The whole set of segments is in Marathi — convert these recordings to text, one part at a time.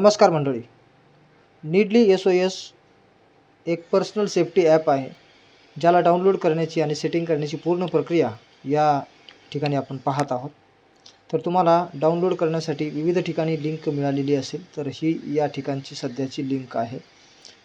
नमस्कार मंडळी. नीडली एस ओ एस एक पर्सनल सेफ्टी ॲप आहे. ज्याला डाउनलोड करण्याची आणि सेटिंग करण्याची पूर्ण प्रक्रिया या ठिकाणी आपण पाहत आहोत. तर तुम्हाला डाउनलोड करण्यासाठी विविध ठिकाणी लिंक मिळालेली असेल तर ही या ठिकाणची सध्याची लिंक आहे.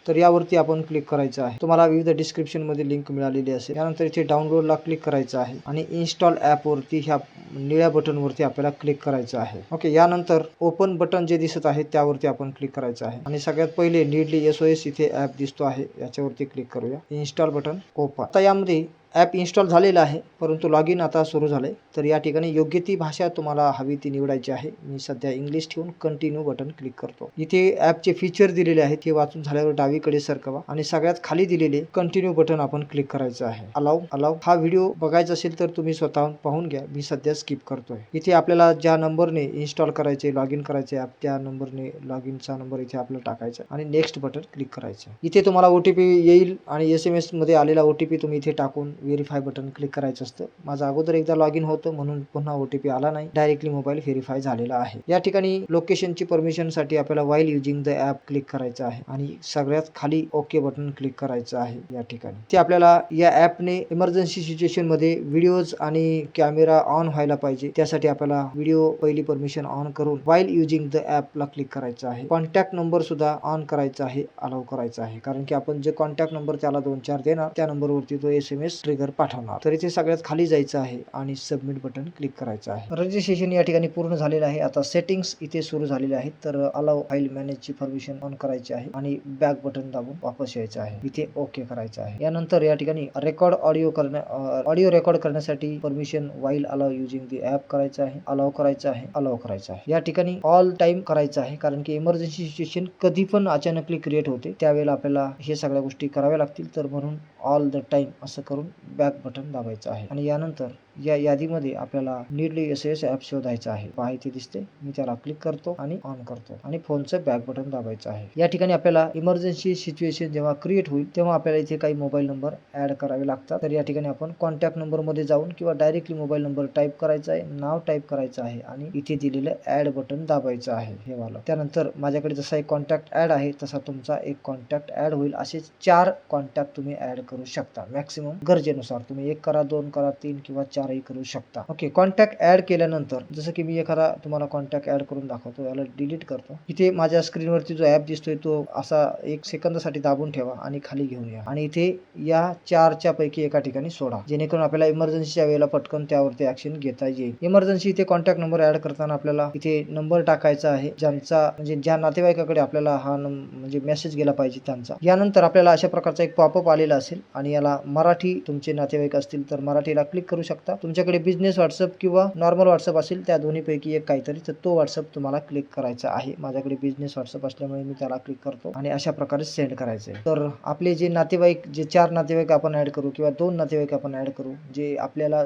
तर यावरती आपण क्लिक करायचं आहे. तुम्हाला विविध डिस्क्रिप्शनमध्ये लिंक मिळालेली असेल. त्यानंतर इथे डाउनलोडला क्लिक करायचं आहे. आणि इन्स्टॉल ॲपवरती ह्या निळ्या बटनवरती आपल्याला क्लिक करायचं आहे. ओके यानंतर ओपन बटन जे दिसत आहे त्यावरती आपण क्लिक करायचं आहे. आणि सगळ्यात पहिले नीडली एस ओ एस इथे ॲप दिसतो आहे. याच्यावरती क्लिक करूया. इन्स्टॉल बटन ओपन आता यामध्ये ॲप इन्स्टॉल झालेलं आहे परंतु लॉग इन आता सुरू झालं आहे तर या ठिकाणी योग्य ती भाषा तुम्हाला हवी ती निवडायची आहे. मी सध्या इंग्लिश ठेवून कंटिन्यू बटन क्लिक करतो. इथे ॲपचे फीचर दिलेले आहेत ते वाचून झाल्यावर डावीकडे सरकवा. आणि सगळ्यात खाली दिलेले कंटिन्यू बटन आपण क्लिक करायचं आहे. अलाव अलाव हा व्हिडिओ बघायचा असेल तर तुम्ही स्वतःहून पाहून घ्या. मी सध्या स्किप करतोय. इथे आपल्याला ज्या नंबरने इन्स्टॉल करायचे लॉग इन करायचे ॲप त्या नंबरने लॉग इनचा नंबर इथे आपल्याला टाकायचा आणि नेक्स्ट बटन क्लिक करायचं इथे तुम्हाला ओ टी पी येईल आणि एस एम एसमध्ये आलेला ओ टी पी तुम्ही इथे टाकून व्हेरीफाय बटन क्लिक करायचं असतं. माझं अगोदर एकदा लॉग इन होतं म्हणून पुन्हा ओ टी पी आला नाही. डायरेक्टली मोबाईल व्हेरीफाय झालेला आहे. या ठिकाणी लोकेशनची परमिशनसाठी आपल्याला while using the app click करायचं आहे आणि सगळ्यात खाली ओके बटन क्लिक करायचं आहे या ठिकाणी. ते आपल्याला या ॲपने इमर्जन्सी सिच्युएशनमध्ये व्हिडिओज आणि कॅमेरा ऑन व्हायला पाहिजे. त्यासाठी आपल्याला व्हिडिओ पहिली परमिशन ऑन करून वाईल युजिंग द ॲपला क्लिक करायचं आहे. कॉन्टॅक्ट नंबर सुद्धा ऑन करायचा आहे अलाव करायचा आहे. कारण की आपण जे कॉन्टॅक्ट नंबर त्याला दोन चार देणार त्या नंबरवरती तो एस एम एस ट्रिगर पाठवणार. तर इथे सगळ्यात खाली जायचं आहे आणि सबमिट बटन क्लिक करायचं आहे. रजिस्ट्रेशन या ठिकाणी पूर्ण झालेलं आहे. आता सेटिंग्स इथे सुरू झालेले आहेत. तर अलाव फाईल मॅनेजची परमिशन ऑन करायची आहे आणि बॅक बटन दाबून वापस यायचं आहे. इथे ओके करायचं आहे. यानंतर या ठिकाणी रेकॉर्ड ऑडिओ करण्या ऑडिओ रेकॉर्ड करण्यासाठी permission while allow using the app करायचं आहे. अलाव करायचं आहे. अलाव करायचं आहे. या ठिकाणी ऑल टाइम करायचं आहे. कारण की इमर्जन्सी सिच्युएशन कधी पण अचानकली क्रिएट होते त्यावेळेला आपल्याला हे सगळ्या गोष्टी कराव्या लागतील. तर म्हणून ऑल द टाइम असं करून बॅक बटन दाबायचं आहे. आणि यानंतर या यादीमध्ये आपल्याला नीडली एस एस ॲप शोधायचं आहे. पहा इथे दिसते. मी त्याला क्लिक करतो आणि ऑन करतो. आणि फोनचं बॅक बटन दाबायचं आहे. या ठिकाणी आपल्याला इमर्जन्सी सिच्युएशन जेव्हा क्रिएट होईल तेव्हा आपल्याला इथे काही मोबाईल नंबर ऍड करावे लागतात. तर या ठिकाणी आपण कॉन्टॅक्ट नंबरमध्ये जाऊन किंवा डायरेक्टली मोबाईल नंबर टाईप करायचा आहे नाव टाईप करायचं आहे आणि इथे दिलेलं ऍड बटन दाबायचं आहे हे वाला. त्यानंतर माझ्याकडे जसा एक कॉन्टॅक्ट ऍड आहे तसा तुमचा एक कॉन्टॅक्ट ऍड होईल. असे चार कॉन्टॅक्ट तुम्ही ऍड करू शकता. मॅक्सिमम गरजेनुसार तुम्ही एक करा दोन करा तीन किंवा चारही करू शकता. ओके कॉन्टॅक्ट ऍड केल्यानंतर जसं की मी एखादा तुम्हाला कॉन्टॅक्ट ऍड करून दाखवतो याला डिलीट करतो. इथे माझ्या स्क्रीनवरती जो ऍप दिसतोय तो असा एक सेकंदासाठी दाबून ठेवा आणि खाली घेऊन या. आणि इथे या चारच्या पैकी एका ठिकाणी सोडा. जेणेकरून आपल्याला इमर्जन्सीच्या वेळेला पटकन त्यावरती ऍक्शन घेता येईल. इमर्जन्सी इथे कॉन्टॅक्ट नंबर ऍड करताना आपल्याला इथे नंबर टाकायचा आहे ज्यांचा म्हणजे ज्या नातेवाईकाकडे आपल्याला हा म्हणजे मेसेज गेला पाहिजे त्यांचा. यानंतर आपल्याला अशा प्रकारचा एक पॉपअप आलेला असेल आणि याला मराठी तुमचा नातेवाईक असतील तर मराठीला क्लिक करू शकता. तुमच्याकडे बिझनेस व्हॉट्सअप किंवा नॉर्मल व्हॉट्सअप असेल त्या दोन्हीपैकी एक काहीतरी. तर तो व्हॉट्सअप तुम्हाला क्लिक करायचा आहे. माझ्याकडे बिझनेस व्हॉट्सअप असल्यामुळे मी त्याला क्लिक करतो आणि अशा प्रकारे सेंड करायचं. आहे तर आपले जे नातेवाईक जे चार नातेवाईक आपण ऍड करू किंवा दोन नातेवाईक आपण ऍड करू जे आपल्याला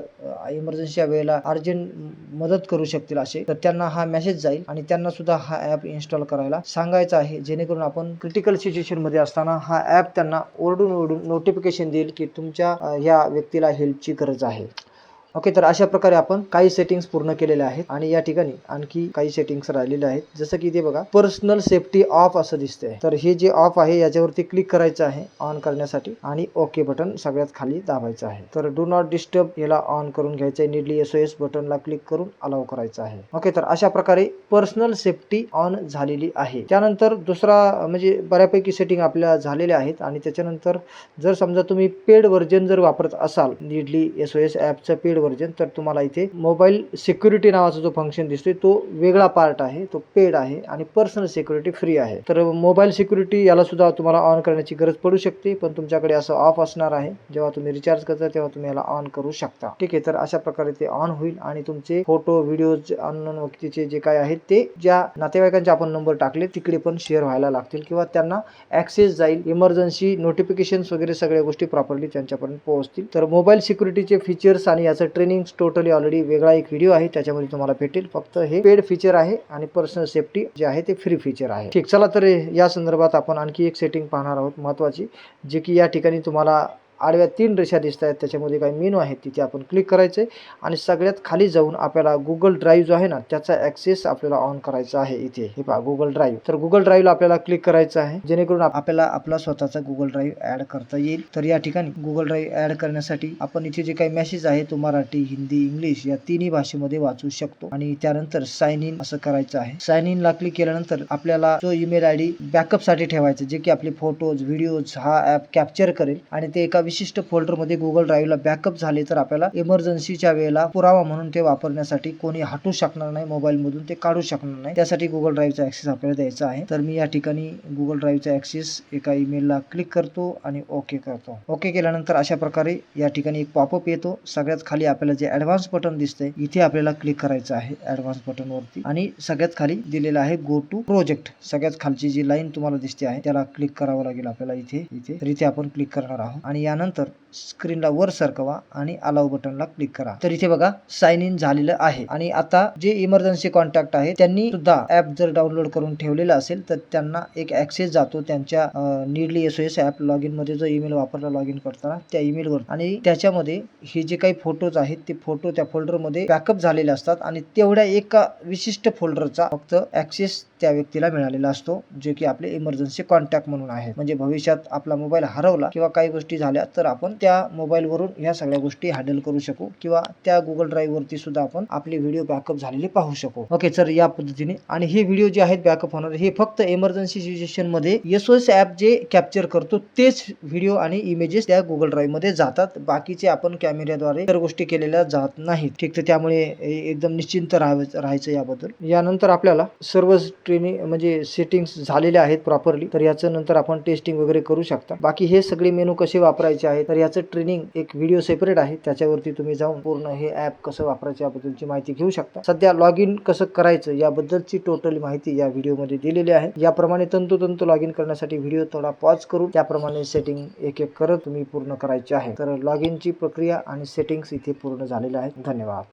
इमर्जन्सीच्या वेळेला अर्जंट मदत करू शकतील असे तर त्यांना हा मेसेज जाईल आणि त्यांना सुद्धा हा ॲप इन्स्टॉल करायला सांगायचा आहे. जेणेकरून आपण क्रिटिकल सिच्युएशनमध्ये असताना हा ॲप त्यांना ओरडून ओरडून नोटिफिकेशन देईल की तुमच्या ह्या व्यक्तीला हेल्पची गरज आहे. ओके तर अशा प्रकारे आपण काही सेटिंग्स पूर्ण केलेल्या आहेत आणि या ठिकाणी आणखी काही सेटिंग्स राहिलेले आहेत. जसं की इथे बघा पर्सनल सेफ्टी ऑफ असं दिसतंय. तर हे जे ऑफ आहे याच्यावरती क्लिक करायचं आहे ऑन करण्यासाठी आणि ओके बटन सगळ्यात खाली दाबायचं आहे. तर डू नॉट डिस्टर्ब याला ऑन करून घ्यायचं आहे. नीडली एस ओ एस बटनला क्लिक करून अलाव करायचं आहे. ओके तर अशा प्रकारे पर्सनल सेफ्टी ऑन झालेली आहे. त्यानंतर दुसरा म्हणजे बऱ्यापैकी सेटिंग आपल्या झालेल्या आहेत आणि त्याच्यानंतर जर समजा तुम्ही पेड व्हर्जन जर वापरत असाल नीडली एस ओ एस ॲपचं पेड व्हर्जन तर तुम्हाला इथे मोबाईल सिक्युरिटी नावाचा जो फंक्शन दिसतोय तो वेगळा पार्ट आहे तो पेड आहे आणि पर्सनल सिक्युरिटी फ्री आहे. तर मोबाईल सिक्युरिटी याला सुद्धा तुम्हाला ऑन करण्याची गरज पडू शकते पण तुमच्याकडे असं ऑफ असणार आहे. जेव्हा तुम्ही रिचार्ज करता तेव्हा तुम्ही याला ऑन करू शकता. ठीक आहे तर अशा प्रकारे ते ऑन होईल आणि तुमचे फोटो व्हिडिओज अननोन व्यक्तीचे जे काय आहेत ते ज्या नातेवाईकांचे आपण नंबर टाकले तिकडे पण शेअर व्हायला लागतील किंवा त्यांना ऍक्सेस जाईल. इमर्जन्सी नोटिफिकेशन वगैरे सगळ्या गोष्टी प्रॉपरली त्यांच्यापर्यंत पोहोचतील. तर मोबाईल सिक्युरिटीचे फीचर्स आणि याचं ट्रेनिंग टोटली ऑलरेडी वेगळा एक व्हिडिओ आहे त्याच्यामध्ये तुम्हाला भेटेल. फक्त हे पेड फीचर आहे आणि पर्सनल सेफ्टी जे आहे ते फ्री फीचर आहे. ठीक चला तर या संदर्भात आपण आणखी एक सेटिंग पाहणार आहोत महत्वाची जे की या ठिकाणी तुम्हाला आडव्या तीन रेषा दिसत आहेत. त्याच्यामध्ये काही मेनू आहेत तिथे आपण क्लिक करायचं आहे आणि सगळ्यात खाली जाऊन आपल्याला गुगल ड्राईव्ह जो आहे ना त्याचा ॲक्सेस आपल्याला ऑन करायचा आहे इथे. हे पहा गुगल ड्राईव्ह तर गुगल ड्राईव्हला आपल्याला क्लिक करायचं आहे. जेणेकरून आपल्याला आपला स्वतःचा गुगल ड्राईव्ह ऍड करता येईल. तर या ठिकाणी गुगल ड्राईव्ह ऍड करण्यासाठी आपण इथे जे काही मेसेज आहे तो मराठी हिंदी इंग्लिश या तिन्ही भाषेमध्ये वाचू शकतो. आणि त्यानंतर साइन इन असं करायचं आहे. साइन इन ला क्लिक केल्यानंतर आपल्याला जो ईमेल आय डी बॅकअपसाठी ठेवायचा जे की आपले फोटोज व्हिडिओज हा ऍप कॅप्चर करेल. आणि ते एका विशिष्ट फोल्डरमध्ये गुगल ड्राईव्हला बॅकअप झाले तर आपल्याला इमर्जन्सीच्या वेळेला पुरावा म्हणून ते वापरण्यासाठी कोणी हटू शकणार नाही मोबाईल मधून ते काढू शकणार नाही. त्यासाठी गुगल ड्राईव्हचा ऍक्सेस आपल्याला द्यायचा आहे. तर मी या ठिकाणी गुगल ड्राईव्हचा ऍक्सेस एका ईमेलला क्लिक करतो आणि ओके करतो. ओके केल्यानंतर अशा प्रकारे या ठिकाणी एक पॉपअप येतो. सगळ्यात खाली आपल्याला जे ऍडव्हान्स बटन दिसते इथे आपल्याला क्लिक करायचं आहे ऍडव्हान्स बटन वरती. आणि सगळ्यात खाली दिलेलं आहे गो टू प्रोजेक्ट सगळ्यात खालची जी लाईन तुम्हाला दिसते आहे त्याला क्लिक करावं लागेल आपल्याला इथे इथे. तर इथे आपण क्लिक करणार आहोत. आणि या यानंतर स्क्रीनला वर सरकवा आणि अलाव बटनला क्लिक करा. तर इथे बघा साइन इन झालेलं आहे. आणि आता जे इमर्जन्सी कॉन्टॅक्ट आहे त्यांनी सुद्धा ऍप जर डाउनलोड करून ठेवलेलं असेल तर त्यांना एक ऍक्सेस जातो त्यांच्या Needly S O S app log इनमध्ये जो ईमेल वापरला लॉग इन करताना त्या ईमेल वर. आणि त्याच्यामध्ये हे जे काही फोटोज आहेत ते फोटो त्या फोल्डरमध्ये बॅकअप झालेले असतात. आणि तेवढ्या एका विशिष्ट फोल्डरचा फक्त ऍक्सेस त्या व्यक्तीला मिळालेला असतो जे की आपले इमर्जन्सी कॉन्टॅक्ट म्हणून आहे म्हणजे भविष्यात आपला मोबाईल हरवला किंवा काही गोष्टी झाल्या तर आपण त्या मोबाईलवरून ह्या सगळ्या गोष्टी हँडल करू शकू किंवा त्या गुगल ड्राईव्हवरती सुद्धा आपण आपले व्हिडिओ बॅकअप झालेले पाहू शकू. ओके सर या पद्धतीने. आणि हे व्हिडिओ जे आहेत बॅकअप होणार हे फक्त इमर्जन्सी सिच्युएशनमध्ये एसओएस ऍप जे कॅप्चर करतो तेच व्हिडिओ आणि इमेजेस त्या गुगल ड्राईव्हमध्ये जातात. बाकीचे आपण कॅमेऱ्याद्वारे इतर गोष्टी केलेल्या जात नाहीत. ठीक तर त्यामुळे एकदम निश्चिंत राहायचं राहायचं याबद्दल. यानंतर आपल्याला सर्व ट्रेनिंग म्हणजे सेटिंग्स झालेले आहेत प्रॉपरली तर याचं नंतर आपण टेस्टिंग वगैरे करू शकता. बाकी हे सगळे मेनू कसे वापरायचे आहे तर याचं ट्रेनिंग एक व्हिडिओ सेपरेट आहे. त्याच्यावरती तुम्ही जाऊन पूर्ण हे ऍप कसं वापरायचं याबद्दलची माहिती घेऊ शकता. सध्या लॉग इन कसं करायचं याबद्दलची टोटल माहिती या व्हिडिओमध्ये दिलेली आहे. याप्रमाणे तंतोतंत लॉग इन करण्यासाठी व्हिडिओ थोडा पॉज करून त्याप्रमाणे सेटिंग एक एक करत तुम्ही पूर्ण करायचे आहे. तर लॉग इनची प्रक्रिया आणि सेटिंग्स इथे पूर्ण झालेल्या आहेत. धन्यवाद.